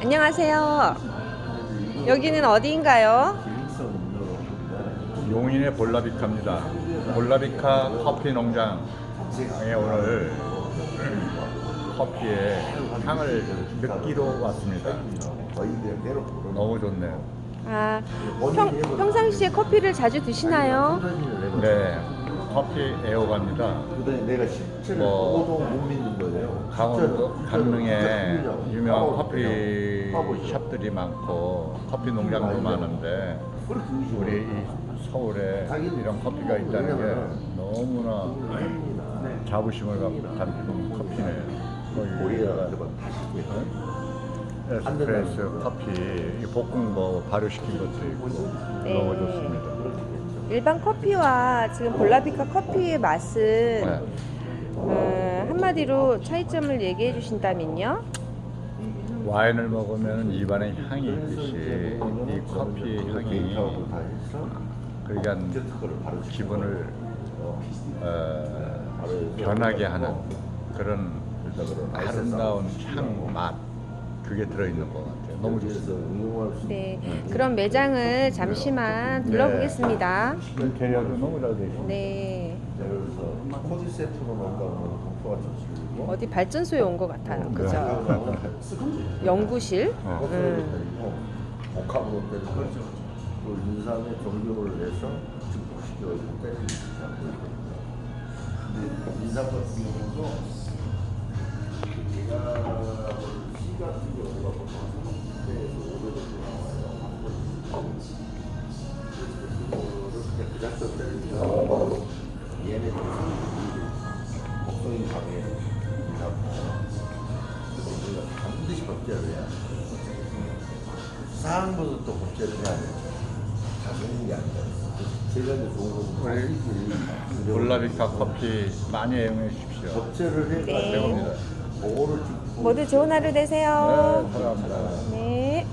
안녕하세요. 여기는 어디인가요? 용인의 볼라비카입니다. 볼라비카 커피 농장에 오늘 커피의 향을 느끼러 왔습니다. 너무 좋네요. 아, 평, 평상시에 커피를 자주 드시나요? 네, 커피 애호가입니다. 내가 실체를 뭐, 보고도 못 믿는 거예요. 강원도 강릉에 유명한 파워 커피 파워죠. 샵들이 많고 커피 농장도 많은데 우리 이 서울에 이런 커피가 있다는 게 너무나 자부심을 갖고 커피네요. 거기다가 에스프레소 커피 이 볶은 거 발효시킨 것도 있고 네. 너무 좋습니다. 일반 커피와 지금 볼라비카 커피의 맛은 네. 음, 한마디로 차이점을 얘기해 주신다면요? 와인을 먹으면 입안에 향이 있듯이 이 커피 향이 그러니까 기분을 어, 변하게 하는 그런 아름다운 향, 맛 그게 들어있는 것 같아요. 너무 좋습니다. 네. 그럼 매장을 잠시만 둘러보겠습니다. 인테리어도 너무 잘 있습니다. 네. 그래서 코디 세트로 뭔가 공포가 좋고 어디 발전소에 온 것 같아요. 그죠? 연구실? 어. 음. 복합으로 때리고 그 인삼에 정교를 해서 증폭시켜 때리고 근데 인삼 같은 경우도 우리가 반드시 법제를 해야 돼. 사항부터 또 복제를 해야 돼. 다게 좋은 거 우리 볼라비카 커피 많이 애용해 주십시오. 복제를 해가지고 네. 그거를 짚고 모두 좋은 하루 되세요. 네, 사랑합니다. 네.